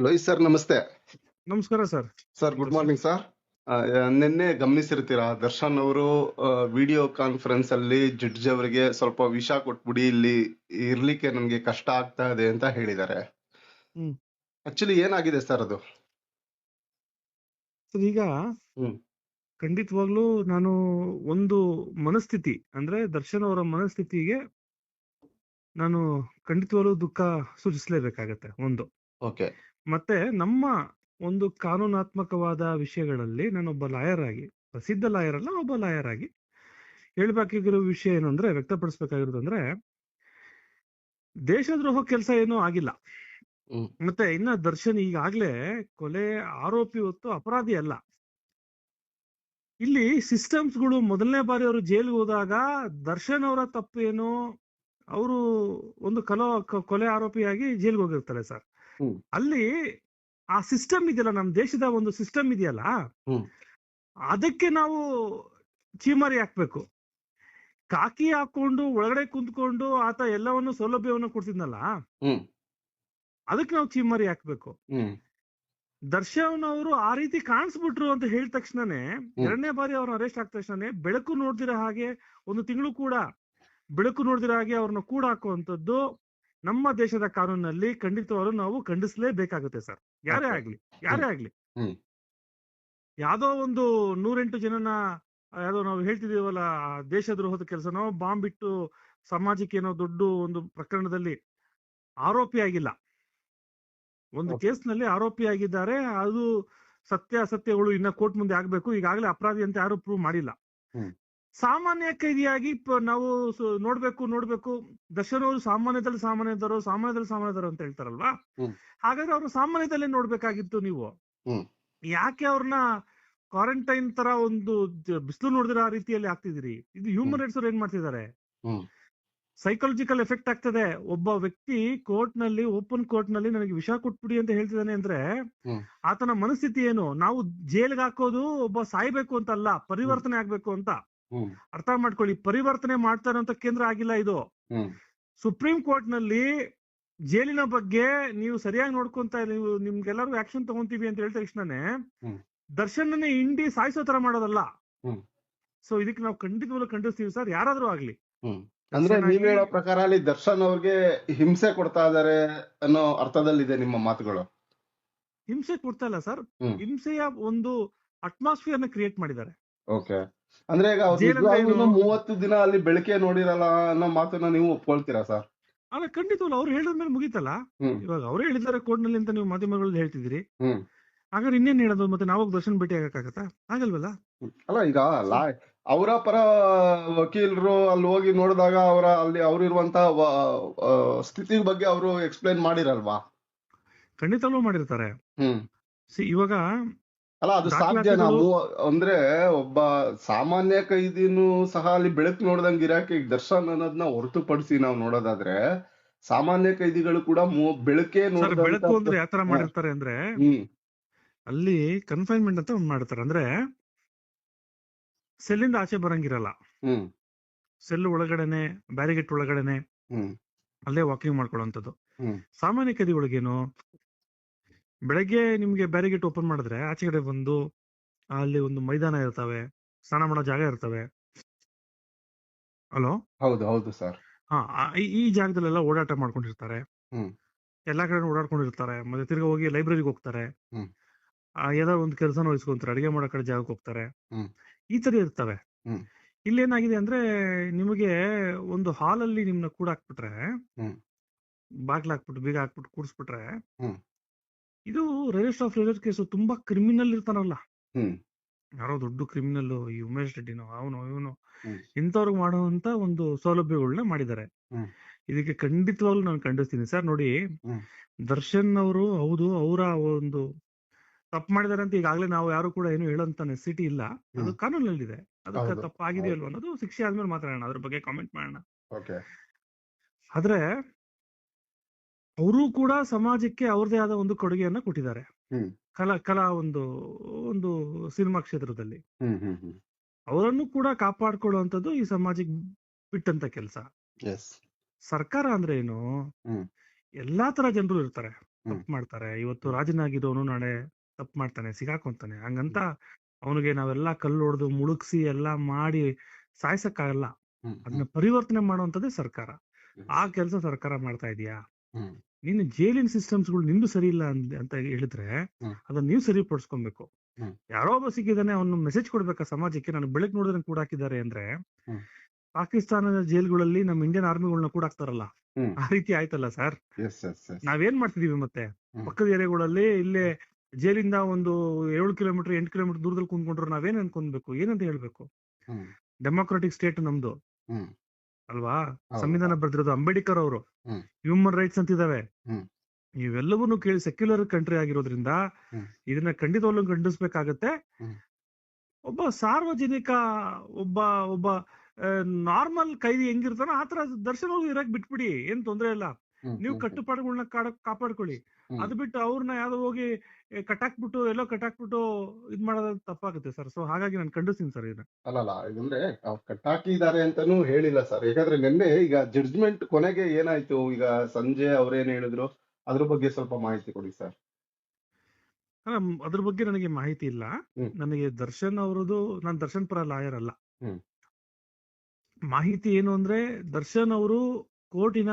Lohith sir ನಮಸ್ತೆ. ನಮಸ್ಕಾರ sir. Sir good morning sir. ನಿನ್ನೆ ಗಮನಿಸಿರ್ತೀರಾ ದರ್ಶನ್ ಅವರು ವಿಡಿಯೋ ಕಾನ್ಫರೆನ್ಸ್ ಅಲ್ಲಿ ಜಡ್ಜ್ ಅವರಿಗೆ ಸ್ವಲ್ಪ ವಿಷ ಕೊಟ್ಬಿಡಿ ಇಲ್ಲಿ ಇರ್ಲಿಕ್ಕೆ ನಮ್ಗೆ ಕಷ್ಟ ಆಗ್ತಾ ಇದೆ ಅಂತ ಹೇಳಿದ್ದಾರೆ. ಹ್ಮ್. ಆಕ್ಚುಲಿ ಏನಾಗಿದೆ ಸರ್ ಅದು? ಸರ್ ಈಗ ಹ್ಮ್. ಖಂಡಿತವಾಗ್ಲೂ ನಾನು ಒಂದು ಮನಸ್ಥಿತಿ ಅಂದ್ರೆ ದರ್ಶನ್ ಅವರ ಮನಸ್ಥಿತಿಗೆ ನಾನು ಖಂಡಿತವಾಗ್ಲೂ ದುಃಖ ಸೂಚಿಸಲೇಬೇಕಾಗತ್ತೆ ಒಂದು. ಓಕೆ. ಮತ್ತೆ ನಮ್ಮ ಒಂದು ಕಾನೂನಾತ್ಮಕವಾದ ವಿಷಯಗಳಲ್ಲಿ ನಾನೊಬ್ಬ ಲಾಯರ್ ಆಗಿ ಪ್ರಸಿದ್ಧ ಲಾಯರ್ ಅಲ್ಲ ಒಬ್ಬ ಲಾಯರ್ ಆಗಿ ಹೇಳ್ಬೇಕಾಗಿರೋ ವಿಷಯ ಏನು ಅಂದ್ರೆ ವ್ಯಕ್ತಪಡಿಸ್ಬೇಕಾಗಿರೋದಂದ್ರೆ ದೇಶದ್ರೋಹ ಕೆಲಸ ಏನೂ ಆಗಿಲ್ಲ. ಮತ್ತೆ ಇನ್ನ ದರ್ಶನ್ ಈಗಾಗ್ಲೇ ಕೊಲೆ ಆರೋಪಿ ಹೊತ್ತು ಅಪರಾಧಿ ಅಲ್ಲ. ಇಲ್ಲಿ ಸಿಸ್ಟಮ್ಸ್ಗಳು ಮೊದಲನೇ ಬಾರಿ ಅವರು ಜೈಲ್ಗೆ ಹೋದಾಗ ದರ್ಶನ್ ಅವರ ತಪ್ಪು ಏನು ಅವರು ಒಂದು ಕಲೋ ಕೊಲೆ ಆರೋಪಿಯಾಗಿ ಜೈಲ್ಗೆ ಹೋಗಿರ್ತಾರೆ ಸರ್. ಅಲ್ಲಿ ಆ ಸಿಸ್ಟಮ್ ಇದೆಯಲ್ಲ ನಮ್ಮ ದೇಶದ ಒಂದು ಸಿಸ್ಟಮ್ ಇದೆಯಲ್ಲ ಅದಕ್ಕೆ ನಾವು ಚೀಮಾರಿ ಹಾಕ್ಬೇಕು. ಕಾಕಿ ಹಾಕೊಂಡು ಒಳಗಡೆ ಕುಂತ್ಕೊಂಡು ಆತ ಎಲ್ಲವನ್ನು ಸೌಲಭ್ಯವನ್ನು ಕೊಡ್ತಿದ್ನಲ್ಲ ಅದಕ್ಕೆ ನಾವು ಚೀಮಾರಿ ಹಾಕ್ಬೇಕು. ದರ್ಶನ್ ಅವರು ಆ ರೀತಿ ಕಾಣಿಸ್ಬಿಟ್ರು ಅಂತ ಹೇಳಿದ ತಕ್ಷಣನೇ ಎರಡನೇ ಬಾರಿ ಅವ್ರನ್ನ ಅರೆಸ್ಟ್ ಆದ ತಕ್ಷಣನೇ ಬೆಳಕು ನೋಡ್ದಿರ ಹಾಗೆ ಒಂದು ತಿಂಗಳು ಕೂಡ ಬೆಳಕು ನೋಡ್ದಿರ ಹಾಗೆ ಅವ್ರನ್ನ ಕೂಡ ಹಾಕುವಂತದ್ದು ನಮ್ಮ ದೇಶದ ಕಾನೂನಲ್ಲಿ ಖಂಡಿತವಾಗ್ಲೂ ನಾವು ಖಂಡಿಸಲೇಬೇಕಾಗುತ್ತೆ ಸರ್ ಯಾರೇ. ಆಗ್ಲಿ ಯಾರೇ ಆಗ್ಲಿ. ಯಾವ್ದೋ ಒಂದು ನೂರೆಂಟು ಜನನ ಯಾವ್ದೋ ನಾವು ಹೇಳ್ತಿದೀವಲ್ಲ ದೇಶದ್ರೋಹದ ಕೆಲಸನೋ ಬಾಂಬ್ ಬಿಟ್ಟು ಸಮಾಜಕ್ಕೆ ಏನೋ ದೊಡ್ಡ ಒಂದು ಪ್ರಕರಣದಲ್ಲಿ ಆರೋಪಿ ಆಗಿಲ್ಲ ಒಂದು. ಕೇಸ್ನಲ್ಲಿ ಆರೋಪಿ ಆಗಿದ್ದಾರೆ ಅದು ಸತ್ಯ ಅಸತ್ಯಗಳು ಇನ್ನ ಕೋರ್ಟ್ ಮುಂದೆ ಆಗ್ಬೇಕು ಈಗಾಗಲೇ ಅಪರಾಧಿ ಅಂತ ಯಾರು ಪ್ರೂವ್ ಮಾಡಿಲ್ಲ ಹ್ಮ್. ಸಾಮಾನ್ಯ ಕೈದಿಯಾಗಿ ನಾವು ನೋಡ್ಬೇಕು ನೋಡ್ಬೇಕು ದರ್ಶನ್ ಅವರು ಸಾಮಾನ್ಯದಲ್ಲಿ ಸಾಮಾನ್ಯದವರು ಸಾಮಾನ್ಯದಲ್ಲಿ ಸಾಮಾನ್ಯದವರು ಅಂತ ಹೇಳ್ತಾರಲ್ವಾ. ಹಾಗಾದ್ರೆ ಅವ್ರು ಸಾಮಾನ್ಯದಲ್ಲೇ ನೋಡ್ಬೇಕಾಗಿತ್ತು ನೀವು. ಯಾಕೆ ಅವ್ರನ್ನ ಕ್ವಾರಂಟೈನ್ ತರ ಒಂದು ಬಿಸಿಲು ನೋಡಿದ್ರೆ ಆ ರೀತಿಯಲ್ಲಿ ಆಗ್ತಿದ್ದೀರಿ ಇದು ಹ್ಯೂಮನ್ ರೈಟ್ಸ್ ಅವ್ರು ಏನ್ ಮಾಡ್ತಿದ್ದಾರೆ. ಸೈಕಾಲಜಿಕಲ್ ಎಫೆಕ್ಟ್ ಆಗ್ತದೆ. ಒಬ್ಬ ವ್ಯಕ್ತಿ ಕೋರ್ಟ್ನಲ್ಲಿ ಓಪನ್ ಕೋರ್ಟ್ನಲ್ಲಿ ನನಗೆ ವಿಷ ಕೊಟ್ಬಿಡಿ ಅಂತ ಹೇಳ್ತಿದ್ದಾನೆ ಅಂದ್ರೆ ಆತನ ಮನಸ್ಥಿತಿ ಏನು? ನಾವು ಜೈಲ್ಗೆ ಹಾಕೋದು ಒಬ್ಬ ಸಾಯ್ಬೇಕು ಅಂತ ಅಲ್ಲ ಪರಿವರ್ತನೆ ಆಗ್ಬೇಕು ಅಂತ. ಅರ್ಥ ಮಾಡ್ಕೊಳ್ಳಿ ಪರಿವರ್ತನೆ ಮಾಡ್ತಾರಂತ ಕೇಂದ್ರ ಆಗಿಲ್ಲ ಇದು. ಸುಪ್ರೀಂ ಕೋರ್ಟ್ನಲ್ಲಿ ಜೈಲಿನ ಬಗ್ಗೆ ನೀವು ಸರಿಯಾಗಿ ನೋಡ್ಕೊಂತ ನೀವು ನಿಮ್ಗೆಲ್ಲರೂ ಆಕ್ಷನ್ ತಗೊಂತೀವಿ ಅಂತ ಹೇಳಿದ ತಕ್ಷಣನೇ. ದರ್ಶನ್ ಇಂಡಿ ಸಾಯಿಸೋ ತರ ಮಾಡೋದಲ್ಲ. ಸೊ ಇದಕ್ಕೆ ನಾವು ಖಂಡಿತವಾಗ್ಲೂ ಖಂಡಿಸ್ತೀವಿ ಸರ್ ಯಾರಾದ್ರೂ ಆಗ್ಲಿ. ಅಂದ್ರೆ ನೀವ್ ಹೇಳೋ ಪ್ರಕಾರ ಅಲ್ಲಿ ದರ್ಶನ್ ಅವ್ರಿಗೆ ಹಿಂಸೆ ಕೊಡ್ತಾ ಇದಾರೆ ಅನ್ನೋ ಅರ್ಥದಲ್ಲಿದೆ ನಿಮ್ಮ ಮಾತುಗಳು. ಹಿಂಸೆ ಕೊಡ್ತಾ ಇಲ್ಲ ಸರ್. ಹಿಂಸೆಯ ಒಂದು ಅಟ್ಮಾಸ್ಫಿಯರ್ನ ಕ್ರಿಯೇಟ್ ಮಾಡಿದ್ದಾರೆ. ಓಕೆ ಅಂದ್ರೆ ಈಗ ಅವ್ರು ಮೂವತ್ತು ದಿನ ಅಲ್ಲಿ ಬೆಳಕೆ ನೋಡಿರಲ್ಲ ಅನ್ನೋ ಮಾತನ್ನ ನೀವು ಒಪ್ಕೊಳ್ತೀರಾ ಸರ್? ಅಲ್ಲ ಖಂಡಿತವಲ್ಲ ಅವ್ರು ಹೇಳಿದ್ಮೇಲೆ ಮುಗೀತಲ್ಲ? ಮುಗಿತಲ್ಲ ಇವಾಗ ಅವ್ರೇ ಹೇಳಿದ್ದಾರೆ ಕೋರ್ಟ್ನಲ್ಲಿ ಅಂತ ನೀವು ಮಾಧ್ಯಮಗಳಲ್ಲಿ ಹೇಳ್ತಿದ್ದೀರಿ. ಹಾಗಾದ್ರೆ ಇನ್ನೇನ್ ಹೇಳೋದು? ಮತ್ತೆ ನಾವು ದರ್ಶನ್ ಭೇಟಿ ಆಗಕ್ಕಾಗತ್ತಾ? ಆಗಲ್ವಲ್ಲ ಅಲ್ಲ ಈಗ ಅವರ ಪರ ವಕೀಲರು ಅಲ್ಲಿ ಹೋಗಿ ನೋಡಿದಾಗ ಅವರ ಅಲ್ಲಿ ಅವ್ರಿರುವಂತ ಸ್ಥಿತಿ ಬಗ್ಗೆ ಅವರು ಎಕ್ಸ್ಪ್ಲೈನ್ ಮಾಡಿರಲ್ವಾ? ಖಂಡಿತವೂ ಮಾಡಿರ್ತಾರೆ. ಇವಾಗ ಅಲ್ಲ ಅದು ಸಾಧ್ಯ ನಾವು ಅಂದ್ರೆ ಒಬ್ಬ ಸಾಮಾನ್ಯ ಕೈದಿನೂ ಸಹ ಅಲ್ಲಿ ಬೆಳಕು ನೋಡ್ದಂಗ್ ಇರಾಕೆ. ಈಗ ದರ್ಶನ್ ಅನ್ನೋದನ್ನ ಹೊರತುಪಡಿಸಿ ನಾವು ನೋಡೋದಾದ್ರೆ ಸಾಮಾನ್ಯ ಕೈದಿಗಳು ಕೂಡ ಬೆಳಕೆ ಬೆಳಕೇ ಅಂದ್ರೆ ಯಾತರ ಮಾಡಿರ್ತಾರೆ ಅಂದ್ರೆ ಅಲ್ಲಿ ಕನ್ಫೈನ್ಮೆಂಟ್ ಅಂತ ಒಂದ್ ಮಾಡ್ತಾರೆ ಅಂದ್ರೆ ಸೆಲ್ಲಿಂದ ಆಚೆ ಬರಂಗಿರಲ್ಲ. ಸೆಲ್ ಒಳಗಡೆನೆ ಬ್ಯಾರಿಗೇಟ್ ಒಳಗಡೆನೆ ಅಲ್ಲೇ ವಾಕಿಂಗ್ ಮಾಡ್ಕೊಳ್ಳುವಂಥದ್ದು. ಸಾಮಾನ್ಯ ಕೈದಿಗಳಿಗೇನು ಬೆಳಗ್ಗೆ ನಿಮ್ಗೆ ಬ್ಯಾರಿಗೇಟ್ ಓಪನ್ ಮಾಡಿದ್ರೆ ಆಚೆ ಕಡೆ ಬಂದು ಅಲ್ಲಿ ಒಂದು ಮೈದಾನ ಇರ್ತವೆ ಸ್ನಾನ ಮಾಡೋ ಜಾಗ ಇರ್ತವೆ. ಹಲೋ? ಹೌದು ಹೌದು ಸರ್. ಹಾ ಈ- ಜಾಗದಲ್ಲೆಲ್ಲ ಓಡಾಟ ಮಾಡ್ಕೊಂಡಿರ್ತಾರೆ. ಎಲ್ಲಾ ಕಡೆ ಓಡಾಡ್ಕೊಂಡಿರ್ತಾರೆ. ಮತ್ತೆ ತಿರ್ಗಾ ಹೋಗಿ ಲೈಬ್ರರಿಗೆ ಹೋಗ್ತಾರೆ. ಯಾವ್ದಾದ್ರು ಒಂದು ಕೆಲಸನ ವಹಿಸ್ಕೊಂತಾರೆ ಅಡಿಗೆ ಮಾಡೋ ಕಡೆ ಜಾಗಕ್ಕೆ ಹೋಗ್ತಾರೆ. ಈ ತರ ಇರ್ತವೆ. ಇಲ್ಲಿ ಇಲ್ಲೇನಾಗಿದೆ ಅಂದ್ರೆ ನಿಮಗೆ ಒಂದು ಹಾಲಲ್ಲಿ ನಿಮ್ನ ಕೂಡ ಹಾಕ್ಬಿಟ್ರೆ ಬಾಗಿಲು ಹಾಕ್ಬಿಟ್ಟು ಬೀಗ ಹಾಕ್ಬಿಟ್ಟು ಕೂಡಿಸ್ಬಿಟ್ರೆ. ಇದು ರೇಸ್ಟ್ ಆಫ್ ರೇಜರ್ ಕೇಸು ತುಂಬಾ ಕ್ರಿಮಿನಲ್ ಇರ್ತಾನಲ್ಲ ಹ್ಮ್. ಯಾರೋ ದೊಡ್ಡ ಕ್ರಿಮಿನಲ್ ಈ ಉಮೇಶ್ ರೆಡ್ಡಿನೋ ಅವನು ಇವನು. ಇಂಥವ್ರಿಗೆ ಮಾಡುವಂತ ಒಂದು ಸೌಲಭ್ಯಗಳನ್ನ ಮಾಡಿದ್ದಾರೆ. ಇದಕ್ಕೆ ಖಂಡಿತವಾಗ್ಲೂ ನಾನು ಖಂಡಿಸ್ತೀನಿ. ಸರ್ ನೋಡಿ. ದರ್ಶನ್ ಅವರು ಹೌದು ಅವರ ಒಂದು ತಪ್ಪು ಮಾಡಿದಾರೆ ಅಂತ ಈಗಾಗಲೇ ನಾವು ಯಾರು ಕೂಡ ಏನು ಹೇಳೋಂತ ನೆಸಿಟಿ ಇಲ್ಲ. ಅದು ಕಾನೂನಲ್ಲಿ ಕಾನೂನಲ್ಲಿದೆ. ಅದಕ್ಕೆ ತಪ್ಪಾಗಿದೆ ತಪ್ಪಾಗಿದೆಯಲ್ವ ಅನ್ನೋದು ಶಿಕ್ಷೆ ಆದ್ಮೇಲೆ ಮಾತಾಡೋಣ. ಅದ್ರ ಬಗ್ಗೆ ಕಾಮೆಂಟ್ ಮಾಡೋಣ. ಆದ್ರೆ ಅವರು ಕೂಡ ಸಮಾಜಕ್ಕೆ ಅವ್ರದೇ ಆದ ಒಂದು ಕೊಡುಗೆಯನ್ನ ಕೊಟ್ಟಿದ್ದಾರೆ. ಕಲಾ ಕಲಾ ಒಂದು ಒಂದು ಸಿನಿಮಾ ಕ್ಷೇತ್ರದಲ್ಲಿ. ಅವರನ್ನು ಕೂಡ ಕಾಪಾಡ್ಕೊಳ್ಳುವಂಥದ್ದು ಈ ಸಮಾಜಕ್ಕೆ ಬಿಟ್ಟಂತ ಕೆಲಸ. ಸರ್ಕಾರ ಅಂದ್ರೆ ಏನು. ಎಲ್ಲಾ ತರ ಜನರು ಇರ್ತಾರೆ. ತಪ್ಪು ಮಾಡ್ತಾರೆ. ಇವತ್ತು ರಾಜನಾಗಿದ್ದವನು ನಾಳೆ ತಪ್ಪು ಮಾಡ್ತಾನೆ ಸಿಗಾಕೊಂತಾನೆ. ಹಂಗಂತ ಅವನಿಗೆ ನಾವೆಲ್ಲಾ ಕಲ್ಲು ಹೊಡೆದು ಮುಳುಗ್ಸಿ ಎಲ್ಲಾ ಮಾಡಿ ಸಾಯ್ಸಕ್ಕಾಗಲ್ಲ. ಅದನ್ನ ಪರಿವರ್ತನೆ ಮಾಡುವಂತದ್ದೇ ಸರ್ಕಾರ. ಆ ಕೆಲಸ ಸರ್ಕಾರ ಮಾಡ್ತಾ ಇದೆಯಾ? ನೀನು ಜೈಲಿನ ಸಿಸ್ಟಮ್ಸ್ಗಳು ನಿಂದು ಸರಿ ಇಲ್ಲ ಅಂತ ಹೇಳಿದ್ರೆ ಅದನ್ನ ನೀವು ಸರಿಪಡಿಸ್ಕೊಬೇಕು. ಯಾರೋ ಒಬ್ಬ ಸಿಕ್ಕಿದಾನೆ ಅವ್ನು ಮೆಸೇಜ್ ಕೊಡ್ಬೇಕಾ ಸಮಾಜಕ್ಕೆ? ನಾನು ಬೆಳಕ್ ನೋಡಿದ್ರೆ ಕೂಡ ಹಾಕಿದ್ದಾರೆ ಅಂದ್ರೆ ಪಾಕಿಸ್ತಾನದ ಜೈಲ್ಗಳಲ್ಲಿ ನಮ್ಮ ಇಂಡಿಯನ್ ಆರ್ಮಿಗಳನ್ನ ಕೂಡ ಹಾಕ್ತಾರಲ್ಲ? ಆ ರೀತಿ ಆಯ್ತಲ್ಲ ಸರ್? ನಾವೇನ್ ಮಾಡ್ತಿದೀವಿ ಮತ್ತೆ? ಪಕ್ಕದ ಏರಿಯಾಗಳಲ್ಲಿ ಇಲ್ಲೇ ಜೈಲಿಂದ ಒಂದು ಏಳು ಕಿಲೋಮೀಟರ್ ಎಂಟು ಕಿಲೋಮೀಟರ್ ದೂರದಲ್ಲಿ ಕುಂದ್ಕೊಂಡ್ರು ನಾವೇನ್ ಅನ್ಕೊಂಡ್ಬೇಕು? ಏನಂತ ಹೇಳ್ಬೇಕು? ಡೆಮೋಕ್ರೆಟಿಕ್ ಸ್ಟೇಟ್ ನಮ್ದು. ಅಲ್ವಾ. ಸಂವಿಧಾನ ಬರೆದಿರೋದು ಅಂಬೇಡ್ಕರ್ ಅವರು. ಹ್ಯೂಮನ್ ರೈಟ್ಸ್ ಅಂತ ಇದಾವೆ ಇವೆಲ್ಲವನ್ನೂ ಕೇಳಿ ಸೆಕ್ಯುಲರ್ ಕಂಟ್ರಿ ಆಗಿರೋದ್ರಿಂದ ಇದನ್ನ ಖಂಡಿತವಾಗ್ಲೂ ಖಂಡಿಸ್ಬೇಕಾಗತ್ತೆ. ಒಬ್ಬ ಸಾರ್ವಜನಿಕ ಒಬ್ಬ ಒಬ್ಬ ನಾರ್ಮಲ್ ಕೈದಿ ಹೆಂಗಿರ್ತಾನೋ ಆತರ ದರ್ಶನ ಹೋಗಿ ಇರಕ್ ಬಿಟ್ಬಿಡಿ. ಏನ್ ತೊಂದ್ರೆ ಇಲ್ಲ. ನೀವು ಕಟ್ಟುಪಾಡುಗಳನ್ನ ಕಾಪಾಡ್ಕೊಳ್ಳಿ. ಹ್ಮ್. ಅದು ಬಿಟ್ಟು ಅವ್ರನ್ನ ಯಾವ್ದೋ ಹೋಗಿ ಕಟ್ ಕಟ್ಟಾಕ್ಬಿಟ್ಟು ಎಲ್ಲೋ ಕಟ್ಟಾಕ್ಬಿಟ್ಟು ಇದ್ ಮಾಡೋದ್ ತಪ್ಪಾಗುತ್ತೆ ಸರ್. ಸೊ ಹಾಗಾಗಿ ನಾನು ಖಂಡಿಸ್ತೀನಿ ಸರ್ ಇದನ್ನ ಅಲ್ಲಲ್ಲ ಇದಂದ್ರೆ ಅವ್ರು ಕಟ್ಟಾಕಿದ್ದಾರೆ ಅಂತಾನೂ ಹೇಳಿಲ್ಲ ಸರ್. ಯಾಕಂದ್ರೆ ನಿನ್ನೆ ಈಗ ಜಡ್ಜ್ಮೆಂಟ್ ಕೊನೆಗೆ ಏನಾಯ್ತು? ಈಗ ಸಂಜೆ ಅವ್ರೇನ್ ಹೇಳಿದ್ರು? ಅದ್ರ ಬಗ್ಗೆ ಸ್ವಲ್ಪ ಮಾಹಿತಿ ಕೊಡಿ ಸರ್. ಅದ್ರ ಬಗ್ಗೆ ನನಗೆ ಮಾಹಿತಿ ಇಲ್ಲ. ನನಗೆ ದರ್ಶನ್ ಅವರದು ನಾನು ದರ್ಶನ್ ಪರ ಲಾಯರ್ ಅಲ್ಲ. ಮಾಹಿತಿ ಏನು ಅಂದ್ರೆ ದರ್ಶನ್ ಅವರು ಕೋರ್ಟಿನ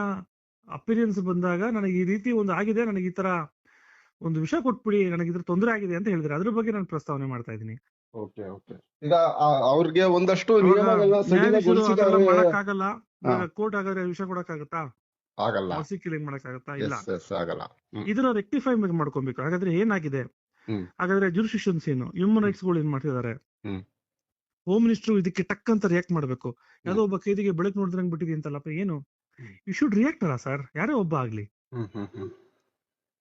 ಅಪಿರಿಯನ್ಸ್ ಬಂದಾಗ ನನಗೆ ಈ ರೀತಿ ಒಂದು ಆಗಿದೆ ನನಗೆ ಈ ತರ ಒಂದು ವಿಷಯ ಕೊಟ್ಬಿಡಿ ನನಗೆ ಇದ್ರ ತೊಂದರೆ ಆಗಿದೆ ಅಂತ ಹೇಳಿದ್ರೆ ಅದ್ರ ಬಗ್ಗೆ ನಾನು ಪ್ರಸ್ತಾವನೆ ಮಾಡ್ತಾ ಇದ್ದೀನಿ. Okay okay. ಈಗ ಅವ್ರಿಗೆ ಒಂದಷ್ಟು ಮಾಡಕ್ಕಾಗಲ್ಲ. ಕೋರ್ಟ್ ಹಾಗಾದ್ರೆ ವಿಷಯ ಕೊಡಕ್ಕಾಗತ್ತಾ? ಆಗಲ್ಲ. ಕಿಲಿಂಗ್ ಮಾಡಕ್ಕಾಗತ್ತಾ? ಇಲ್ಲ. ಇದನ್ನ ರೆಕ್ಟಿಫೈ ಮಾಡ್ಕೊಬೇಕು. ಹಾಗಾದ್ರೆ ಏನಾಗಿದೆ? ಹಾಗಾದ್ರೆ ಜುರಿಸ್ಟಿಷನ್ಸ್ ಏನು ಹ್ಯೂಮನ್ ರೈಟ್ಸ್ಗಳು ಏನ್ ಮಾಡ್ತಿದ್ದಾರೆ? ಹ್ಮ್. ಮಿನಿಸ್ಟರ್ ಇದಕ್ಕೆ ಟಕ್ ಅಂತ ರಿಯಾಕ್ಟ್ ಮಾಡ್ಬೇಕು ಯಾವ್ದೋ ಒಬ್ಬ ಕೈದಿಗೆ ಬೆಳಕು ನೋಡಿದ್ರಂಗ್ ಬಿಟ್ಟಿದೆ ಅಂತಲ್ಲಪ್ಪ ಏನು. ಯು ಶುಡ್ ರಿಯಾಕ್ಟ್ ಅಲ್ಲ ಸರ್ ಯಾರೇ ಒಬ್ಬ ಆಗ್ಲಿ.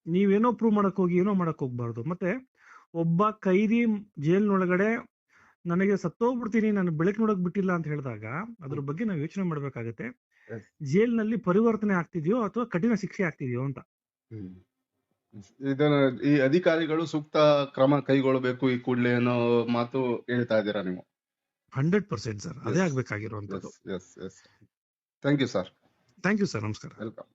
ನೀವೇನೋ ಪ್ರೂವ್ ಮಾಡಕ್ ಹೋಗಿ ಏನೋ ಮಾಡಕ್ ಹೋಗ್ಬಾರ್ದು. ಮತ್ತೆ ಒಬ್ಬ ಕೈದಿ ಜೈಲ್ನೊಳಗಡೆ ನನಗೆ ಸತ್ತೋಗ್ಬಿಡ್ತೀನಿ ನಾನು ಬೆಳಕು ನೋಡಕ್ ಬಿಟ್ಟಿಲ್ಲ ಅಂತ ಹೇಳಿದಾಗ ಅದ್ರ ಬಗ್ಗೆ ನಾವು ಯೋಚನೆ ಮಾಡ್ಬೇಕಾಗತ್ತೆ. ಜೈಲ್ನಲ್ಲಿ ಪರಿವರ್ತನೆ ಆಗ್ತಿದೆಯೋ ಅಥವಾ ಕಠಿಣ ಶಿಕ್ಷೆ ಆಗ್ತಿದೆಯೋ ಅಂತ. ಇದನ್ನ ಈ ಅಧಿಕಾರಿಗಳು ಸೂಕ್ತ ಕ್ರಮ ಕೈಗೊಳ್ಳಬೇಕು ಈ ಕೂಡಲೇ ಅನ್ನೋ ಮಾತು ಹೇಳ್ತಾ ಇದ್ದೀರಾ ನೀವು? Hundred percent sir. ಅದೇ. ಆಗ್ಬೇಕಾಗಿರುವಂತದ್ದು yes yes yes thank you sir thank you sir ನಮಸ್ಕಾರ ವೆಲ್ಕಮ್